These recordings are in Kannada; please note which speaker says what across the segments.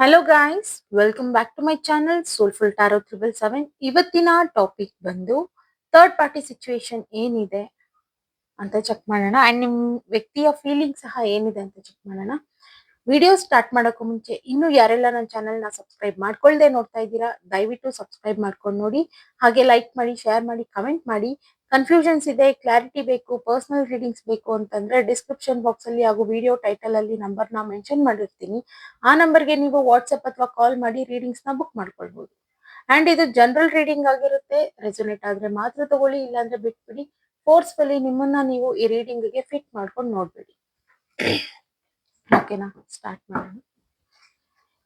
Speaker 1: Hello guys welcome back to my channel soulful tarot triple seven ಇವತ್ತಿನ ಟಾಪಿಕ್ ಬಂದು ಥರ್ಡ್ ಪಾರ್ಟಿ ಸಿಚುವೇಶನ್ ಏನಿದೆ ಅಂತ ಚೆಕ್ ಮಾಡೋಣ. ಅಂಡ್ ನಿಮ್ ವ್ಯಕ್ತಿಯ ಫೀಲಿಂಗ್ ಸಹ ಏನಿದೆ ಅಂತ ಚೆಕ್ ಮಾಡೋಣ. ವಿಡಿಯೋ ಸ್ಟಾರ್ಟ್ ಮಾಡೋಕ್ಕೂ ಮುಂಚೆ ಇನ್ನು ಯಾರೆಲ್ಲ ನನ್ನ ಚಾನಲ್ನ ಸಬ್ಸ್ಕ್ರೈಬ್ ಮಾಡ್ಕೊಳ್ಳದೆ ನೋಡ್ತಾ ಇದ್ದೀರಾ, ದಯವಿಟ್ಟು ಸಬ್ಸ್ಕ್ರೈಬ್ ಮಾಡ್ಕೊಂಡು ನೋಡಿ. ಹಾಗೆ ಲೈಕ್ ಮಾಡಿ, ಶೇರ್ ಮಾಡಿ, ಕಮೆಂಟ್ ಮಾಡಿ. ಕನ್ಫ್ಯೂಷನ್ಸ್ ಇದೆ, ಕ್ಲಾರಿಟಿ ಬೇಕು, ಪರ್ಸನಲ್ ರೀಡಿಂಗ್ಸ್ ಬೇಕು ಅಂತಂದ್ರೆ ಡಿಸ್ಕ್ರಿಪ್ಷನ್ ಬಾಕ್ಸ್ ಅಲ್ಲಿ ಹಾಗೂ ವಿಡಿಯೋ ಟೈಟಲ್ ಅಲ್ಲಿ ನಂಬರ್ನ ಮೆನ್ಷನ್ ಮಾಡಿರ್ತೀನಿ. ಆ ನಂಬರ್ಗೆ ನೀವು ವಾಟ್ಸಪ್ ಅಥವಾ ಕಾಲ್ ಮಾಡಿ ರೀಡಿಂಗ್ಸ್ನ ಬುಕ್ ಮಾಡ್ಕೊಳ್ಬಹುದು ಅಂಡ್ ಇದು ಜನರಲ್ ರೀಡಿಂಗ್ ಆಗಿರುತ್ತೆ ರೆಸೊನೇಟ್ ಆದ್ರೆ ಮಾತ್ರ ತಗೊಳ್ಳಿ, ಇಲ್ಲಾಂದ್ರೆ ಬಿಟ್ಬಿಡಿ. ಫೋರ್ಸ್ಫುಲಿ ನಿಮ್ಮನ್ನ ನೀವು ಈ ರೀಡಿಂಗ್ಗೆ ಫಿಟ್ ಮಾಡ್ಕೊಂಡು ನೋಡ್ಬೇಡಿ. ಓಕೆನಾ ಸ್ಟಾರ್ಟ್ ಮಾಡೋಣ.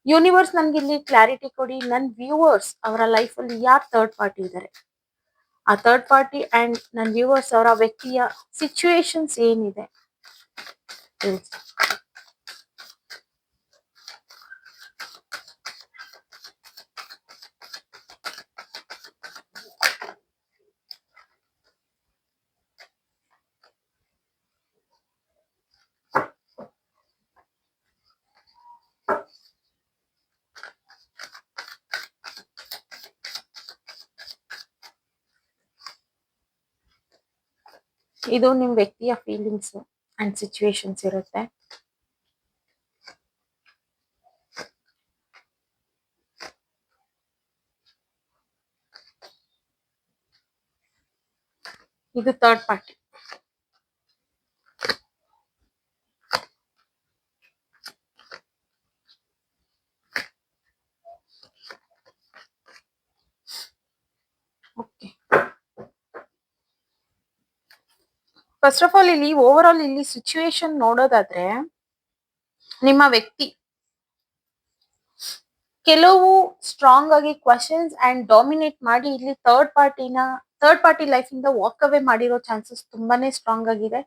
Speaker 1: ಯೂನಿವರ್ಸ್ ನನ್ಗೆ ಇಲ್ಲಿ ಕ್ಲಾರಿಟಿ ಕೊಡಿ. ನನ್ನ ವ್ಯೂವರ್ಸ್ ಅವರ ಲೈಫ್ ಅಲ್ಲಿ ಯಾರು ಥರ್ಡ್ ಪಾರ್ಟಿ ಇದ್ದಾರೆ ಆ ಥರ್ಡ್ ಪಾರ್ಟಿ ಅಂಡ್ ನನ್ನ ವ್ಯೂವರ್ಸ್ ಅವರ ವ್ಯಕ್ತಿಯ ಸಿಚುವೇಶನ್ಸ್ ಏನಿದೆ. ಇದು ನಿಮ್ ವ್ಯಕ್ತಿಯ ಫೀಲಿಂಗ್ಸ್ ಅಂಡ್ ಸಿಚುವೇಶನ್ಸ್ ಇರುತ್ತೆ. ಇದು third party first of all ಇಲ್ಲಿ ಓವರ್ ಆಲ್ ಇಲ್ಲಿ ಸಿಚುವೇಶನ್ ನೋಡೋದಾದ್ರೆ, ನಿಮ್ಮ ವ್ಯಕ್ತಿ ಕೆಲವು ಸ್ಟ್ರಾಂಗ್ ಆಗಿ ಕ್ವಶನ್ಸ್ ಅಂಡ್ ಡಾಮಿನೇಟ್ ಮಾಡಿ ಇಲ್ಲಿ ಥರ್ಡ್ ಪಾರ್ಟಿನ ಥರ್ಡ್ ಪಾರ್ಟಿ ಲೈಫ್ ಇಂದ ವಾಕ್ ಅವೇ ಮಾಡಿರೋ ಚಾನ್ಸಸ್ ತುಂಬಾನೇ ಸ್ಟ್ರಾಂಗ್ ಆಗಿದೆ.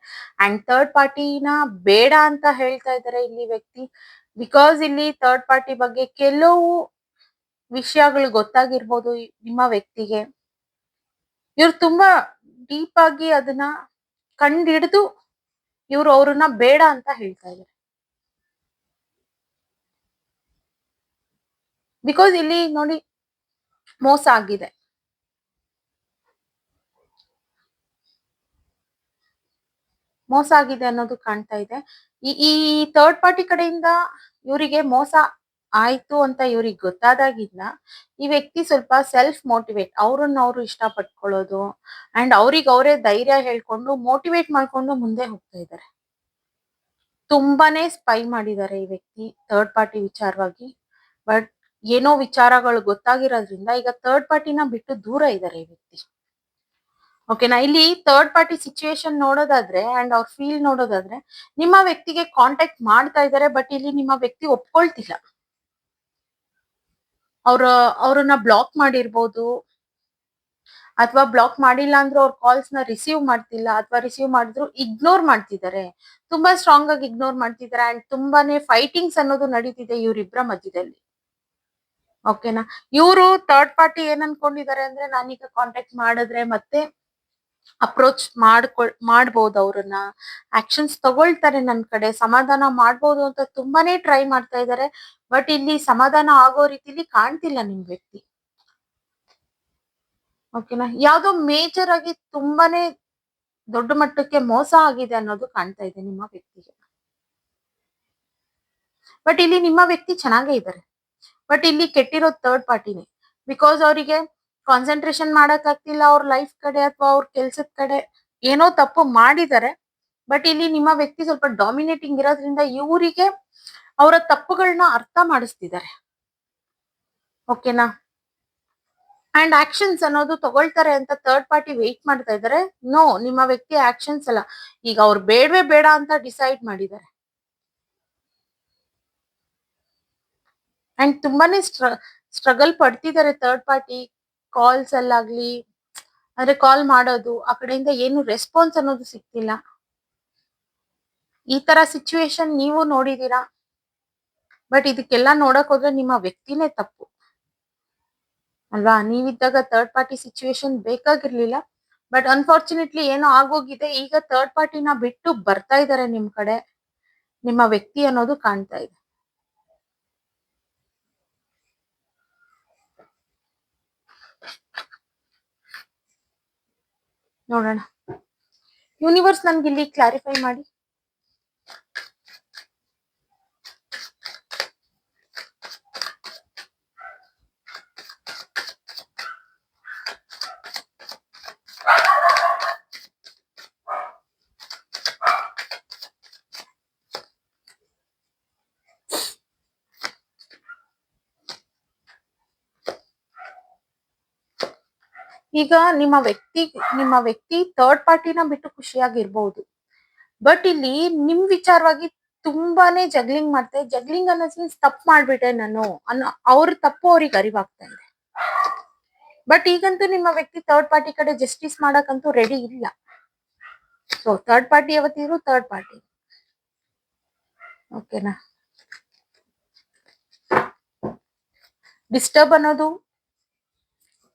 Speaker 1: ಅಂಡ್ ಥರ್ಡ್ ಪಾರ್ಟಿನ ಬೇಡ ಅಂತ ಹೇಳ್ತಾ ಇದ್ದಾರೆ ಇಲ್ಲಿ ವ್ಯಕ್ತಿ. ಬಿಕಾಸ್ ಇಲ್ಲಿ ಥರ್ಡ್ ಪಾರ್ಟಿ ಬಗ್ಗೆ ಕೆಲವು ವಿಷಯಗಳು ಗೊತ್ತಾಗಿರ್ಬೋದು ನಿಮ್ಮ ವ್ಯಕ್ತಿಗೆ. ಇವ್ರು ತುಂಬಾ ಡೀಪ್ ಆಗಿ ಅದನ್ನ ಕಂಡಿಡಿದು ಇವ್ರು ಅವ್ರನ್ನ ಬೇಡ ಅಂತ ಹೇಳ್ತಾ ಇದ್ದಾರೆ ಬಿಕಾಸ್ ಇಲ್ಲಿ ನೋಡಿ ಮೋಸ ಆಗಿದೆ. ಮೋಸ ಆಗಿದೆ ಅನ್ನೋದು ಕಾಣ್ತಾ ಇದೆ. ಈ ಈ ಥರ್ಡ್ ಪಾರ್ಟಿ ಕಡೆಯಿಂದ ಇವರಿಗೆ ಮೋಸ ಆಯ್ತು ಅಂತ ಇವ್ರಿಗೆ ಗೊತ್ತಾದಾಗಿಲ್ಲ ಈ ವ್ಯಕ್ತಿ ಸ್ವಲ್ಪ ಸೆಲ್ಫ್ ಮೋಟಿವೇಟ್ ಅವ್ರನ್ನ ಅವ್ರು ಇಷ್ಟ ಪಟ್ಕೊಳ್ಳೋದು ಅಂಡ್ ಅವ್ರಿಗೆ ಅವರೇ ಧೈರ್ಯ ಹೇಳ್ಕೊಂಡು ಮೋಟಿವೇಟ್ ಮಾಡ್ಕೊಂಡು ಮುಂದೆ ಹೋಗ್ತಾ ಇದ್ದಾರೆ. ತುಂಬಾನೇ ಸ್ಪೈ ಮಾಡಿದ್ದಾರೆ ಈ ವ್ಯಕ್ತಿ ಥರ್ಡ್ ಪಾರ್ಟಿ ವಿಚಾರವಾಗಿ. ಬಟ್ ಏನೋ ವಿಚಾರಗಳು ಗೊತ್ತಾಗಿರೋದ್ರಿಂದ ಈಗ ಥರ್ಡ್ ಪಾರ್ಟಿನ ಬಿಟ್ಟು ದೂರ ಇದ್ದಾರೆ ಈ ವ್ಯಕ್ತಿ. ಓಕೆನಾ ಇಲ್ಲಿ ಥರ್ಡ್ ಪಾರ್ಟಿ ಸಿಚುವೇಶನ್ ನೋಡೋದಾದ್ರೆ ಅಂಡ್ ಅವ್ರ ಫೀಲ್ ನೋಡೋದಾದ್ರೆ, ನಿಮ್ಮ ವ್ಯಕ್ತಿಗೆ ಕಾಂಟ್ಯಾಕ್ಟ್ ಮಾಡ್ತಾ ಇದ್ದಾರೆ ಬಟ್ ಇಲ್ಲಿ ನಿಮ್ಮ ವ್ಯಕ್ತಿ ಒಪ್ಕೊಳ್ತಿಲ್ಲ. ಅವ್ರ, ಅವ್ರನ್ನ ಬ್ಲಾಕ್ ಮಾಡಿರ್ಬೋದು. ಅಥವಾ ಬ್ಲಾಕ್ ಮಾಡಿಲ್ಲ ಅಂದ್ರೆ ಅವ್ರ ಕಾಲ್ಸ್ನ ರಿಸೀವ್ ಮಾಡ್ತಿಲ್ಲ, ಅಥವಾ ರಿಸೀವ್ ಮಾಡಿದ್ರು ಇಗ್ನೋರ್ ಮಾಡ್ತಿದ್ದಾರೆ ತುಂಬಾ ಸ್ಟ್ರಾಂಗ್ ಆಗಿ ಇಗ್ನೋರ್ ಮಾಡ್ತಿದ್ದಾರೆ ಅಂಡ್ ತುಂಬಾನೇ ಫೈಟಿಂಗ್ಸ್ ಅನ್ನೋದು ನಡೀತಿದೆ ಇವ್ರಿಬ್ರ ಮಧ್ಯದಲ್ಲಿ. ಓಕೆನಾ ಇವರು ಥರ್ಡ್ ಪಾರ್ಟಿ ಏನ್ ಅನ್ಕೊಂಡಿದ್ದಾರೆ ಅಂದ್ರೆ ನಾನೀಗ ಕಾಂಟ್ಯಾಕ್ಟ್ ಮಾಡಿದ್ರೆ ಮತ್ತೆ ಅಪ್ರೋಚ್ ಮಾಡ್ಕೊಳ್, ಮಾಡ್ಬೋದು ಅವ್ರನ್ನ. ಆಕ್ಷನ್ಸ್ ತಗೊಳ್ತಾರೆ ನನ್ನ ಕಡೆ. ಸಮಾಧಾನ ಮಾಡ್ಬೋದು ಅಂತ ತುಂಬಾನೇ ಟ್ರೈ ಮಾಡ್ತಾ ಇದ್ದಾರೆ ಬಟ್ ಇಲ್ಲಿ ಸಮಾಧಾನ ಆಗೋ ರೀತಿಲಿ ಕಾಣ್ತಿಲ್ಲ ನಿಮ್ ವ್ಯಕ್ತಿ. ಓಕೆನಾ ಯಾವ್ದೋ ಮೇಜರ್ ಆಗಿ ತುಂಬಾನೇ ದೊಡ್ಡ ಮಟ್ಟಕ್ಕೆ ಮೋಸ ಆಗಿದೆ ಅನ್ನೋದು ಕಾಣ್ತಾ ಇದೆ ನಿಮ್ಮ ವ್ಯಕ್ತಿಗೆ. ಬಟ್ ಇಲ್ಲಿ ನಿಮ್ಮ ವ್ಯಕ್ತಿ ಚೆನ್ನಾಗೇ ಇದ್ದಾರೆ ಬಟ್ ಇಲ್ಲಿ ಕೆಟ್ಟಿರೋ ಥರ್ಡ್ ಪಾರ್ಟಿನೇ ಬಿಕಾಸ್ ಅವರಿಗೆ ಕಾನ್ಸಂಟ್ರೇಷನ್ ಮಾಡಕ್ ಆಗ್ತಿಲ್ಲ ಅವ್ರ ಲೈಫ್ ಕಡೆ ಅಥವಾ ಅವ್ರ ಕೆಲ್ಸದ ಕಡೆ. ಏನೋ ತಪ್ಪು ಮಾಡಿದ್ದಾರೆ ಬಟ್ ಇಲ್ಲಿ ನಿಮ್ಮ ವ್ಯಕ್ತಿ ಸ್ವಲ್ಪ ಡಾಮಿನೇಟಿಂಗ್ ಇರೋದ್ರಿಂದ ಇವರಿಗೆ ಅವರ ತಪ್ಪುಗಳನ್ನ ಅರ್ಥ ಮಾಡಿಸ್ತಿದ್ದಾರೆ ಓಕೆನಾ ಅಂಡ್ ಆಕ್ಷನ್ಸ್ ಅನ್ನೋದು ತಗೊಳ್ತಾರೆ ಅಂತ ಥರ್ಡ್ ಪಾರ್ಟಿ ವೆಯ್ಟ್ ಮಾಡ್ತಾ ಇದ್ದಾರೆ ನೋ ನಿಮ್ಮ ವ್ಯಕ್ತಿ ಆಕ್ಷನ್ಸ್ ಅಲ್ಲ. ಈಗ ಅವ್ರು ಬೇಡವೇ ಬೇಡ ಅಂತ ಡಿಸೈಡ್ ಮಾಡಿದ್ದಾರೆ ಅಂಡ್ ತುಂಬಾನೇ ಸ್ಟ್ರಗಲ್ ಪಡ್ತಿದ್ದಾರೆ ಥರ್ಡ್ ಪಾರ್ಟಿ ಕಾಲ್ಸ್ ಅಲ್ಲಾಗ್ಲಿ, ಅಂದ್ರೆ ಕಾಲ್ ಮಾಡೋದು, ಆ ಕಡೆಯಿಂದ ಏನು ರೆಸ್ಪಾನ್ಸ್ ಅನ್ನೋದು ಸಿಗ್ತಿಲ್ಲ. ಈ ತರ ಸಿಚುವೇಶನ್ ನೀವು ನೋಡಿದೀರಾ ಬಟ್ ಇದಕ್ಕೆಲ್ಲ ನೋಡಕ್ ಹೋದ್ರೆ ನಿಮ್ಮ ವ್ಯಕ್ತಿನೇ ತಪ್ಪು. ಅಲ್ವಾ? ನೀವಿದ್ದಾಗ ಥರ್ಡ್ ಪಾರ್ಟಿ ಸಿಚುವೇಶನ್ ಬೇಕಾಗಿರ್ಲಿಲ್ಲ. ಬಟ್ ಅನ್ಫಾರ್ಚುನೇಟ್ಲಿ ಏನೋ ಆಗೋಗಿದೆ. ಈಗ ಥರ್ಡ್ ಪಾರ್ಟಿನ ಬಿಟ್ಟು ಬರ್ತಾ ಇದಾರೆ ನಿಮ್ ಕಡೆ. ನಿಮ್ಮ ವ್ಯಕ್ತಿ ಅನ್ನೋದು ಕಾಣ್ತಾ ಇದೆ. ನೋಡೋಣ. ಯೂನಿವರ್ಸ್ ನನ್ಗೆ ಇಲ್ಲಿ ಕ್ಲಾರಿಫೈ ಮಾಡಿ. ಈಗ ನಿಮ್ಮ ವ್ಯಕ್ತಿ ನಿಮ್ಮ ವ್ಯಕ್ತಿ ಥರ್ಡ್ ಪಾರ್ಟಿನ ಬಿಟ್ಟು ಖುಷಿಯಾಗಿರ್ಬಹುದು ಬಟ್ ಇಲ್ಲಿ ನಿಮ್ ವಿಚಾರವಾಗಿ ತುಂಬಾನೇ ಜಗ್ಲಿಂಗ್ ಮಾಡ್ತಾರೆ ಜಗ್ಲಿಂಗ್ ಅನ್ನೋ ಸೀನ್ಸ್ ತಪ್ಪು ಮಾಡ್ಬಿಟ್ಟೆ ನಾನು. ಅನ್ನೋ, ಅವ್ರ ತಪ್ಪು ಅವ್ರಿಗೆ ಅರಿವಾಗ್ತಾ ಇದೆ. ಬಟ್ ಈಗಂತೂ ನಿಮ್ಮ ವ್ಯಕ್ತಿ ಥರ್ಡ್ ಪಾರ್ಟಿ ಕಡೆ ಜಸ್ಟಿಸ್ ಮಾಡಕ್ಕಂತೂ ರೆಡಿ ಇಲ್ಲ. ಸೊ ಥರ್ಡ್ ಪಾರ್ಟಿ ಯಾವತ್ತಿದ್ರು ಥರ್ಡ್ ಪಾರ್ಟಿ ಓಕೆನಾ ಡಿಸ್ಟರ್ಬ್ ಅನ್ನೋದು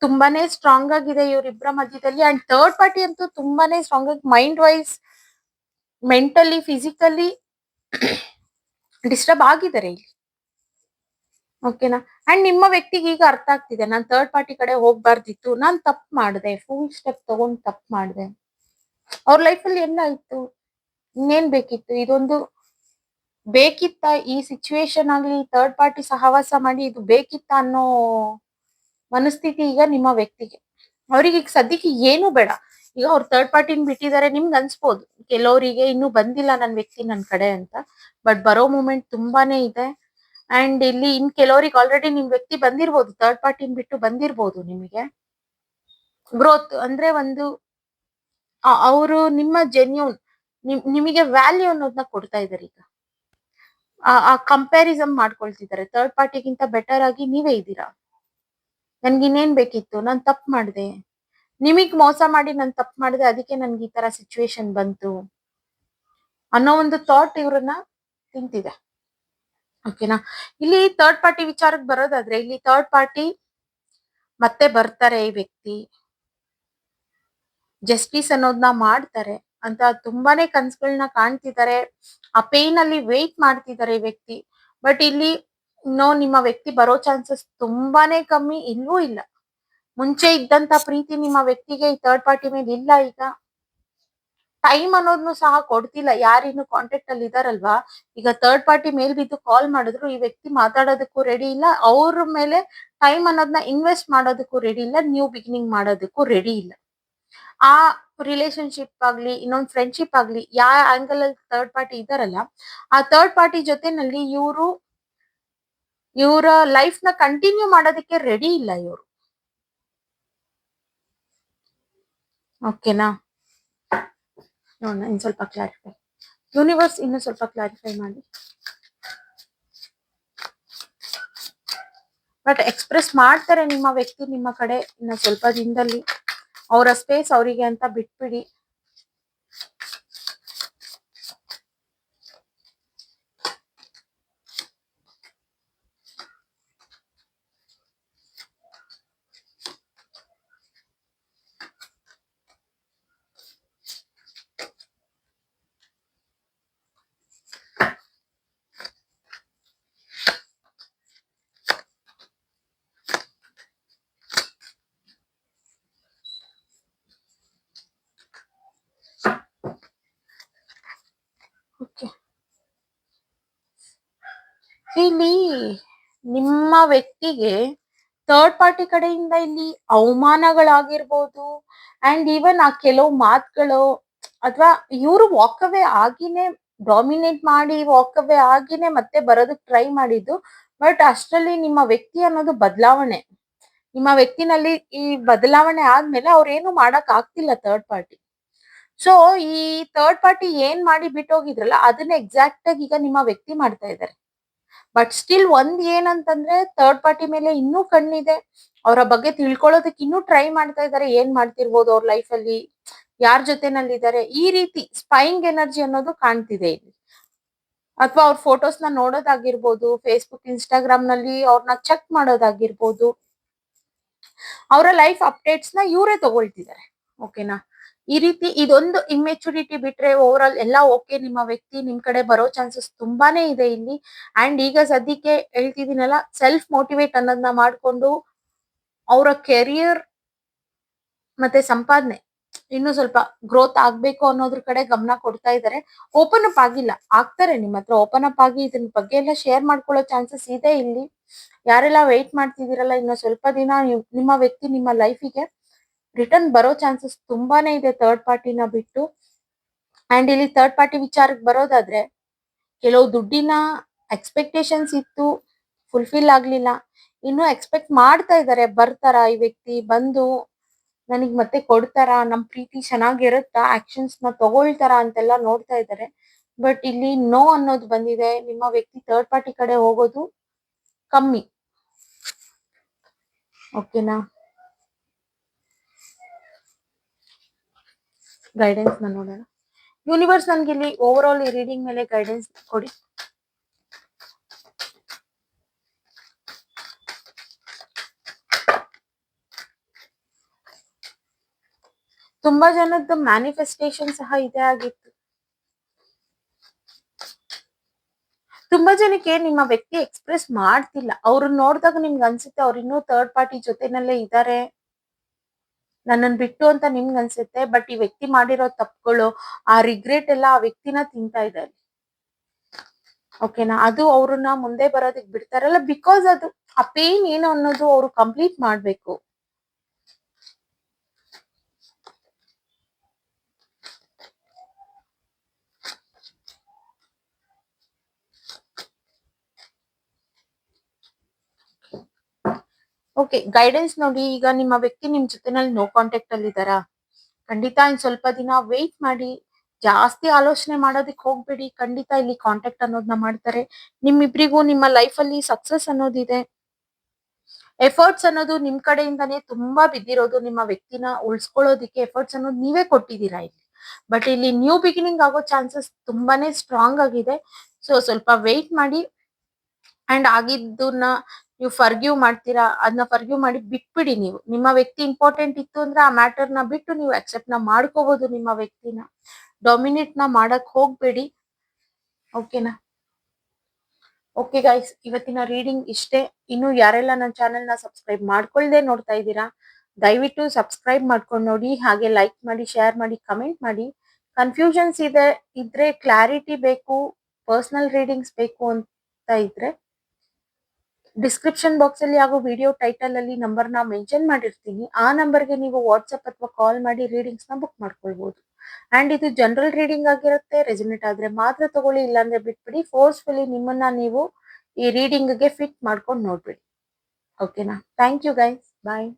Speaker 1: ತುಂಬಾನೇ ಸ್ಟ್ರಾಂಗ್ ಆಗಿದೆ ಇವರಿಬ್ಬರ ಮಧ್ಯದಲ್ಲಿ. ಅಂಡ್ ಥರ್ಡ್ ಪಾರ್ಟಿ ಅಂತೂ ತುಂಬಾನೇ ಸ್ಟ್ರಾಂಗ್ ಆಗಿ mind wise mentally physically disturb ಆಗಿದ್ದಾರೆ ಇಲ್ಲಿ. ಓಕೆನಾ ಅಂಡ್ ನಿಮ್ಮ ವ್ಯಕ್ತಿಗೆ ಈಗ ಅರ್ಥ ಆಗ್ತಿದೆ. ನಾನು ಥರ್ಡ್ ಪಾರ್ಟಿ ಕಡೆ ಹೋಗ್ಬಾರ್ದಿತ್ತು. ನಾನು ತಪ್ಪು ಮಾಡಿದೆ. ಫುಲ್ ಸ್ಟೆಪ್ ತಗೊಂಡ್ ತಪ್ಪು ಮಾಡಿದೆ. ಅವ್ರ ಲೈಫಲ್ಲಿ ಎಲ್ಲ ಇತ್ತು ಇನ್ನೇನ್ ಬೇಕಿತ್ತು? ಇದೊಂದು ಬೇಕಿತ್ತ? ಈ ಸಿಚುವೇಶನ್ ಆಗ್ಲಿ ಥರ್ಡ್ ಪಾರ್ಟಿ ಸಹವಾಸ ಮಾಡಿ ಇದು ಬೇಕಿತ್ತ ಅನ್ನೋ ಮನಸ್ಥಿತಿ ಈಗ ನಿಮ್ಮ ವ್ಯಕ್ತಿಗೆ. ಅವ್ರಿಗೆ ಈಗ ಸದ್ಯಕ್ಕೆ ಏನು ಬೇಡ. ಈಗ ಅವ್ರು ಥರ್ಡ್ ಪಾರ್ಟಿನ ಬಿಟ್ಟಿದ್ದಾರೆ ನಿಮ್ಗೆ ಅನ್ಸ್ಬೋದು. ಕೆಲವರಿಗೆ ಇನ್ನೂ ಬಂದಿಲ್ಲ ನನ್ನ ವ್ಯಕ್ತಿ ನನ್ನ ಕಡೆ ಅಂತ. ಬಟ್ ಬರೋ ಮೂಮೆಂಟ್ ತುಂಬಾನೇ ಇದೆ. ಅಂಡ್ ಇಲ್ಲಿ ಇನ್ ಕೆಲವರಿಗೆ ಆಲ್ರೆಡಿ ನಿಮ್ ವ್ಯಕ್ತಿ ಬಂದಿರ್ಬೋದು. ಥರ್ಡ್ ಪಾರ್ಟಿನ ಬಿಟ್ಟು ಬಂದಿರ್ಬೋದು ನಿಮಗೆ. ಗ್ರೋತ್ ಅಂದ್ರೆ ಒಂದು ಅವರು ನಿಮ್ಮ ಜೆನ್ಯೂನ್ ನಿಮಗೆ ವ್ಯಾಲ್ಯೂ ಅನ್ನೋದನ್ನ ಕೊಡ್ತಾ ಇದ್ದಾರೆ ಈಗ. ಆ ಕಂಪ್ಯಾರಿಸಮ್ ಮಾಡ್ಕೊಳ್ತಿದ್ದಾರೆ ಥರ್ಡ್ ಪಾರ್ಟಿಗಿಂತ ಬೆಟರ್ ಆಗಿ ನೀವೇ ಇದ್ದೀರಾ? ನನ್ಗೆ ಇನ್ನೇನ್ ಬೇಕಿತ್ತು? ನಾನ್ ತಪ್ಪು ಮಾಡಿದೆ. ನಿಮಗ್ ಮೋಸ ಮಾಡಿ ನಾನು ತಪ್ಪು ಮಾಡಿದೆ, ಅದಕ್ಕೆ ನನ್ಗೆ ಈ ತರ ಸಿಚುವೇಶನ್ ಬಂತು. ಅನ್ನೋ ಒಂದು ಥಾಟ್ ಇವ್ರನ್ನ ತಿಂತಿದೆ. ಓಕೆನಾ ಇಲ್ಲಿ ಥರ್ಡ್ ಪಾರ್ಟಿ ವಿಚಾರಕ್ಕೆ ಬರೋದಾದ್ರೆ, ಇಲ್ಲಿ ಥರ್ಡ್ ಪಾರ್ಟಿ ಮತ್ತೆ ಬರ್ತಾರೆ ಈ ವ್ಯಕ್ತಿ. ಜಸ್ಟಿಸ್ ಅನ್ನೋದನ್ನ ಮಾಡ್ತಾರೆ. ಅಂತ ತುಂಬಾನೇ ಕನ್ಸುಗಳನ್ನ ಕಾಣ್ತಿದ್ದಾರೆ ಆ ಪೇನ್ ಅಲ್ಲಿ ವೇಟ್ ಮಾಡ್ತಿದ್ದಾರೆ ಈ ವ್ಯಕ್ತಿ. ಬಟ್ ಇಲ್ಲಿ ನೋ ನಿಮ್ಮ ವ್ಯಕ್ತಿ ಬರೋ ಚಾನ್ಸಸ್ ತುಂಬಾನೇ ಕಮ್ಮಿ ಇಲ್ಲೂ ಇಲ್ಲ. ಮುಂಚೆ ಇದ್ದಂತ ಪ್ರೀತಿ ನಿಮ್ಮ ವ್ಯಕ್ತಿಗೆ ಈ ಥರ್ಡ್ ಪಾರ್ಟಿ ಮೇಲೆ ಇಲ್ಲ ಈಗ. ಟೈಮ್ ಅನ್ನೋದ್ನು ಸಹ ಕೊಡ್ತಿಲ್ಲ. ಯಾರಿನ್ನು ಕಾಂಟ್ಯಾಕ್ಟ್ ಅಲ್ಲಿ ಇದಾರಲ್ವಾ? ಈಗ ಥರ್ಡ್ ಪಾರ್ಟಿ ಮೇಲ್ ಬಿದ್ದು ಕಾಲ್ ಮಾಡಿದ್ರು, ಈ ವ್ಯಕ್ತಿ ಮಾತಾಡೋದಕ್ಕೂ ರೆಡಿ ಇಲ್ಲ. ಅವ್ರ ಮೇಲೆ ಟೈಮ್ ಅನ್ನೋದನ್ನ ಇನ್ವೆಸ್ಟ್ ಮಾಡೋದಕ್ಕೂ ರೆಡಿ ಇಲ್ಲ. ನ್ಯೂ ಬಿಗಿನಿಂಗ್ ಮಾಡೋದಕ್ಕೂ ರೆಡಿ ಇಲ್ಲ. ಆ ರಿಲೇಶನ್ಶಿಪ್ ಆಗ್ಲಿ, ಇನ್ನೊಂದ್ ಫ್ರೆಂಡ್ಶಿಪ್ ಆಗ್ಲಿ ಯಾವ ಆಂಗಲ್ ಅಲ್ಲಿ ಥರ್ಡ್ ಪಾರ್ಟಿ ಇದಾರಲ್ಲ, ಆ ಥರ್ಡ್ ಪಾರ್ಟಿ ಜೊತೆನಲ್ಲಿ ಇವರು ಇವರ ಲೈಫ್ನ ಕಂಟಿನ್ಯೂ ಮಾಡೋದಕ್ಕೆ ರೆಡಿ ಇಲ್ಲ ಇವರು. ಓಕೆನಾ ನೋಡೋಣ ಇನ್ ಸ್ವಲ್ಪ ಕ್ಲಾರಿಫೈ ಯೂನಿವರ್ಸ್ ಇನ್ನು ಸ್ವಲ್ಪ ಕ್ಲಾರಿಫೈ ಮಾಡಿ. ಬಟ್ ಎಕ್ಸ್ಪ್ರೆಸ್ ಮಾಡ್ತಾರೆ ನಿಮ್ಮ ವ್ಯಕ್ತಿ ನಿಮ್ಮ ಕಡೆ ಇನ್ನು ಸ್ವಲ್ಪ ದಿನದಲ್ಲಿ. ಅವರ ಸ್ಪೇಸ್ ಅವರಿಗೆ ಅಂತ ಬಿಟ್ಬಿಡಿ ಓಕೆ ಇಲ್ಲಿ ನಿಮ್ಮ ವ್ಯಕ್ತಿಗೆ ಥರ್ಡ್ ಪಾರ್ಟಿ ಕಡೆಯಿಂದ ಇಲ್ಲಿ ಅವಮಾನಗಳಾಗಿರ್ಬೋದು. ಅಂಡ್ ಈವನ್ ಆ ಕೆಲವು ಮಾತುಗಳು ಅಥವಾ ಇವರು ವಾಕ್ ಅವೇ ಆಗಿನೇ ಡಾಮಿನೇಟ್ ಮಾಡಿ ವಾಕ್ ಅವೇ ಆಗಿನೇ ಮತ್ತೆ ಬರೋದಕ್ಕೆ ಟ್ರೈ ಮಾಡಿದ್ದು. ಬಟ್ ಅಷ್ಟರಲ್ಲಿ ನಿಮ್ಮ ವ್ಯಕ್ತಿ ಅನ್ನೋದು ಬದಲಾವಣೆ. ನಿಮ್ಮ ವ್ಯಕ್ತಿನಲ್ಲಿ ಈ ಬದಲಾವಣೆ ಆದ್ಮೇಲೆ ಅವ್ರೇನು ಮಾಡಕ್ ಆಗ್ತಿಲ್ಲ ಥರ್ಡ್ ಪಾರ್ಟಿ ಸೊ ಈ ಥರ್ಡ್ ಪಾರ್ಟಿ ಏನ್ ಮಾಡಿ ಬಿಟ್ಟೋಗಿದ್ರಲ್ಲ, ಅದನ್ನ ಎಕ್ಸಾಕ್ಟ್ ಆಗಿ ಈಗ ನಿಮ್ಮ ವ್ಯಕ್ತಿ ಮಾಡ್ತಾ ಇದ್ದಾರೆ. ಬಟ್ ಸ್ಟಿಲ್ ಒಂದ್ ಏನಂತಂದ್ರೆ ಥರ್ಡ್ ಪಾರ್ಟಿ ಮೇಲೆ ಇನ್ನೂ ಕಣ್ಣಿದೆ. ಅವರ ಬಗ್ಗೆ ತಿಳ್ಕೊಳ್ಳೋದಕ್ಕೆ ಇನ್ನೂ ಟ್ರೈ ಮಾಡ್ತಾ ಇದ್ದಾರೆ. ಏನ್ ಮಾಡ್ತಿರ್ಬೋದು ಅವ್ರ ಲೈಫ್ ಅಲ್ಲಿ? ಯಾರ ಜೊತೆನಲ್ಲಿದ್ದಾರೆ? ಈ ರೀತಿ ಸ್ಪೈಂಗ್ ಎನರ್ಜಿ ಅನ್ನೋದು ಕಾಣ್ತಿದೆ ಇಲ್ಲಿ. ಅಥವಾ ಅವ್ರ ಫೋಟೋಸ್ನ ನೋಡೋದಾಗಿರ್ಬೋದು ಫೇಸ್ಬುಕ್ ಇನ್ಸ್ಟಾಗ್ರಾಮ್ನಲ್ಲಿ ಅವ್ರನ್ನ ಚೆಕ್ ಮಾಡೋದಾಗಿರ್ಬೋದು. ಅವರ ಲೈಫ್ ಅಪ್ಡೇಟ್ಸ್ನ ಇವರೇ ತಗೊಳ್ತಿದ್ದಾರೆ. ಓಕೆನಾ ಈ ರೀತಿ ಇದೊಂದು ಇಮ್ಮೆಚುರಿಟಿ ಬಿಟ್ರೆ ಓವರ್ ಆಲ್ ಎಲ್ಲ ಓಕೆ ನಿಮ್ಮ ವ್ಯಕ್ತಿ ನಿಮ್ ಕಡೆ ಬರೋ ಚಾನ್ಸಸ್ ತುಂಬಾನೇ ಇದೆ ಇಲ್ಲಿ. ಅಂಡ್ ಈಗ ಸದ್ಯಕ್ಕೆ ಹೇಳ್ತಿದ್ದೀನಲ್ಲ ಸೆಲ್ಫ್ ಮೋಟಿವೇಟ್ ಅನ್ನೋದನ್ನ ಮಾಡ್ಕೊಂಡು ಅವರ ಕೆರಿಯರ್ ಮತ್ತೆ ಸಂಪಾದನೆ ಇನ್ನು ಸ್ವಲ್ಪ ಗ್ರೋತ್ ಆಗ್ಬೇಕು ಅನ್ನೋದ್ರ ಕಡೆ ಗಮನ ಕೊಡ್ತಾ ಇದ್ದಾರೆ. ಓಪನ್ ಅಪ್ ಆಗಿಲ್ಲ, ಆಗ್ತಾರೆ ನಿಮ್ಮ ಹತ್ರ ಓಪನ್ ಅಪ್ ಆಗಿ ಇದ್ರ ಬಗ್ಗೆ ಎಲ್ಲ ಶೇರ್ ಮಾಡ್ಕೊಳ್ಳೋ ಚಾನ್ಸಸ್ ಇದೆ ಇಲ್ಲಿ. ಯಾರೆಲ್ಲ ವೆಯ್ಟ್ ಮಾಡ್ತಿದ್ದೀರಲ್ಲ, ಇನ್ನು ಸ್ವಲ್ಪ ದಿನ ನಿಮ್ಮ ವ್ಯಕ್ತಿ ನಿಮ್ಮ ಲೈಫಿಗೆ ರಿಟರ್ನ್ ಬರೋ ಚಾನ್ಸಸ್ ತುಂಬಾನೇ ಇದೆ ಥರ್ಡ್ ಪಾರ್ಟಿನ ಬಿಟ್ಟು. ಅಂಡ್ ಇಲ್ಲಿ ಥರ್ಡ್ ಪಾರ್ಟಿ ವಿಚಾರಕ್ಕೆ ಬರೋದಾದ್ರೆ, ಕೆಲವು ದುಡ್ಡಿನ ಎಕ್ಸ್ಪೆಕ್ಟೇಷನ್ಸ್ ಇತ್ತು ಫುಲ್ಫಿಲ್ ಆಗ್ಲಿಲ್ಲ. ಇನ್ನು ಎಕ್ಸ್ಪೆಕ್ಟ್ ಮಾಡ್ತಾ ಇದ್ದಾರೆ ಬರ್ತಾರ ಈ ವ್ಯಕ್ತಿ, ಬಂದು ನನಗ್ ಮತ್ತೆ ಕೊಡ್ತಾರ, ನಮ್ ಪ್ರೀತಿ ಚೆನ್ನಾಗಿರುತ್ತಾ ಆಕ್ಷನ್ಸ್ನ ತಗೊಳ್ತಾರ ಅಂತೆಲ್ಲ ನೋಡ್ತಾ ಇದ್ದಾರೆ ಬಟ್ ಇಲ್ಲಿ ನೋ ಅನ್ನೋದು ಬಂದಿದೆ. ನಿಮ್ಮ ವ್ಯಕ್ತಿ ಥರ್ಡ್ ಪಾರ್ಟಿ ಕಡೆ ಹೋಗೋದು ಕಮ್ಮಿ. ಓಕೆನಾ ಗೈಡೆನ್ಸ್ನ ನೋಡೋಣ. ಯೂನಿವರ್ಸ್ ನನ್ಗೆ ಇಲ್ಲಿ ಓವರ್ ಆಲ್ ರೀಡಿಂಗ್ ಮೇಲೆ ಗೈಡೆನ್ಸ್ ಕೊಡಿ. ತುಂಬಾ ಜನದ ಮ್ಯಾನಿಫೆಸ್ಟೇಷನ್ ಸಹ ಇದೇ ಆಗಿತ್ತು. ತುಂಬಾ ಜನಕ್ಕೆ ನಿಮ್ಮ ವ್ಯಕ್ತಿ ಎಕ್ಸ್ಪ್ರೆಸ್ ಮಾಡ್ತಿಲ್ಲ. ಅವ್ರನ್ನ ನೋಡಿದಾಗ ನಿಮ್ಗೆ ಅನ್ಸುತ್ತೆ, ಅವ್ರು ಇನ್ನೂ ಥರ್ಡ್ ಪಾರ್ಟಿ ಜೊತೆನಲ್ಲೇ ಇದ್ದಾರೆ ನನ್ನನ್ ಬಿಟ್ಟು ಅಂತ ನಿಮ್ಗೆ ಅನ್ಸುತ್ತೆ ಬಟ್ ಈ ವ್ಯಕ್ತಿ ಮಾಡಿರೋ ತಪ್ಪುಗಳು ಆ ರಿಗ್ರೆಟ್ ಎಲ್ಲ ಆ ವ್ಯಕ್ತಿನ ತಿಂತಾ ಇದೆ ಓಕೆನಾ ಅದು ಅವ್ರನ್ನ ಮುಂದೆ ಬರೋದಕ್ ಬಿಡ್ತಾರಲ್ಲ ಬಿಕಾಸ್ ಅದು, ಆ ಪೇನ್ ಏನು ಅನ್ನೋದು ಅವ್ರು ಕಂಪ್ಲೀಟ್ ಮಾಡ್ಬೇಕು. ಓಕೆ ಗೈಡೆನ್ಸ್ ನೋಡಿ, ಈಗ ನಿಮ್ಮ ವ್ಯಕ್ತಿ ನಿಮ್ ಜೊತೆನಲ್ಲಿ ನೋ ಕಾಂಟ್ಯಾಕ್ಟ್ ಅಲ್ಲಿ ಇದ್ದಾರಾ? ಖಂಡಿತ ಇನ್ ಸ್ವಲ್ಪ ದಿನ ವೆಯ್ಟ್ ಮಾಡಿ, ಜಾಸ್ತಿ ಆಲೋಚನೆ ಮಾಡೋದಕ್ಕೆ ಹೋಗ್ಬೇಡಿ. ಖಂಡಿತ ಇಲ್ಲಿ ಕಾಂಟ್ಯಾಕ್ಟ್ ಅನ್ನೋದನ್ನ ಮಾಡ್ತಾರೆ. ನಿಮ್ಮಿಬ್ರಿಗೂ ನಿಮ್ಮ ಲೈಫ್ ಅಲ್ಲಿ ಸಕ್ಸಸ್ ಅನ್ನೋದಿದೆ. ಎಫರ್ಟ್ಸ್ ಅನ್ನೋದು ನಿಮ್ ಕಡೆಯಿಂದಾನೇ ತುಂಬಾ ಬಿದ್ದಿರೋದು. ನಿಮ್ಮ ವ್ಯಕ್ತಿನ ಉಳ್ಸ್ಕೊಳ್ಳೋದಿಕ್ಕೆ ಎಫರ್ಟ್ಸ್ ಅನ್ನೋದು ನೀವೇ ಕೊಟ್ಟಿದ್ದೀರಾ ಇಲ್ಲಿ? ಬಟ್ ಇಲ್ಲಿ ನ್ಯೂ ಬಿಗಿನಿಂಗ್ ಆಗೋ ಚಾನ್ಸಸ್ ತುಂಬಾನೇ ಸ್ಟ್ರಾಂಗ್ ಆಗಿದೆ. ಸೊ ಸ್ವಲ್ಪ ವೆಯ್ಟ್ ಮಾಡಿ. ಅಂಡ್ ಆಗಿದ್ದನ್ನ ನೀವು ಫರ್ಗ್ಯೂ ಮಾಡ್ತೀರಾ ಅದನ್ನ ಫರ್ಗ್ಯೂ ಮಾಡಿ ಬಿಟ್ಬಿಡಿ ನೀವು. ನಿಮ್ಮ ವ್ಯಕ್ತಿ ಇಂಪಾರ್ಟೆಂಟ್ ಇತ್ತು ಅಂದ್ರೆ ಆ ಮ್ಯಾಟರ್ನ ಬಿಟ್ಟು ನೀವು ಅಕ್ಸೆಪ್ಟ್ನ ಮಾಡ್ಕೋಬಹುದು ನಿಮ್ಮ ವ್ಯಕ್ತಿನ. ಡಾಮಿನೇಟ್ನ ಮಾಡಕ್ ಹೋಗ್ಬೇಡಿ. ಓಕೆನಾ ಓಕೆ ಗೈಸ್ ಇವತ್ತಿನ ರೀಡಿಂಗ್ ಇಷ್ಟೇ. ಇನ್ನು ಯಾರೆಲ್ಲ ನನ್ನ ಚಾನೆಲ್ನ ಸಬ್ಸ್ಕ್ರೈಬ್ ಮಾಡ್ಕೊಳ್ದೆ ನೋಡ್ತಾ ಇದ್ದೀರಾ, ದಯವಿಟ್ಟು ಸಬ್ಸ್ಕ್ರೈಬ್ ಮಾಡ್ಕೊಂಡು ನೋಡಿ, ಹಾಗೆ ಲೈಕ್ ಮಾಡಿ ಶೇರ್ ಮಾಡಿ ಕಮೆಂಟ್ ಮಾಡಿ. ಕನ್ಫ್ಯೂಷನ್ಸ್ ಇದೆ, ಇದ್ರೆ ಕ್ಲಾರಿಟಿ ಬೇಕು ಪರ್ಸನಲ್ ರೀಡಿಂಗ್ಸ್ ಬೇಕು ಅಂತ ಇದ್ರೆ ಡಿಸ್ಕ್ರಿಪ್ಷನ್ ಬಾಕ್ಸ್ ಅಲ್ಲಿ ಹಾಗೂ ವಿಡಿಯೋ ಟೈಟಲ್ ಅಲ್ಲಿ ನಂಬರ್ನ ಮೆನ್ಷನ್ ಮಾಡಿರ್ತೀನಿ. ಆ ನಂಬರ್ಗೆ ನೀವು ವಾಟ್ಸ್ಆಪ್ ಅಥವಾ ಕಾಲ್ ಮಾಡಿ ರೀಡಿಂಗ್ಸ್ನ ಬುಕ್ ಮಾಡ್ಕೊಳ್ಬಹುದು ಅಂಡ್ ಇದು ಜನರಲ್ ರೀಡಿಂಗ್ ಆಗಿರುತ್ತೆ ರೆಸಿನೇಟ್ ಆದ್ರೆ ಮಾತ್ರ ತಗೊಳ್ಳಿ, ಇಲ್ಲಾಂದ್ರೆ ಬಿಟ್ಬಿಡಿ. ಫೋರ್ಸ್ಫುಲಿ ನಿಮ್ಮನ್ನ ನೀವು ಈ ರೀಡಿಂಗ್ಗೆ ಫಿಟ್ ಮಾಡ್ಕೊಂಡು ನೋಡ್ಬಿಡಿ. ಓಕೆನಾ ಥ್ಯಾಂಕ್ ಯು ಗೈಸ್ ಬಾಯ್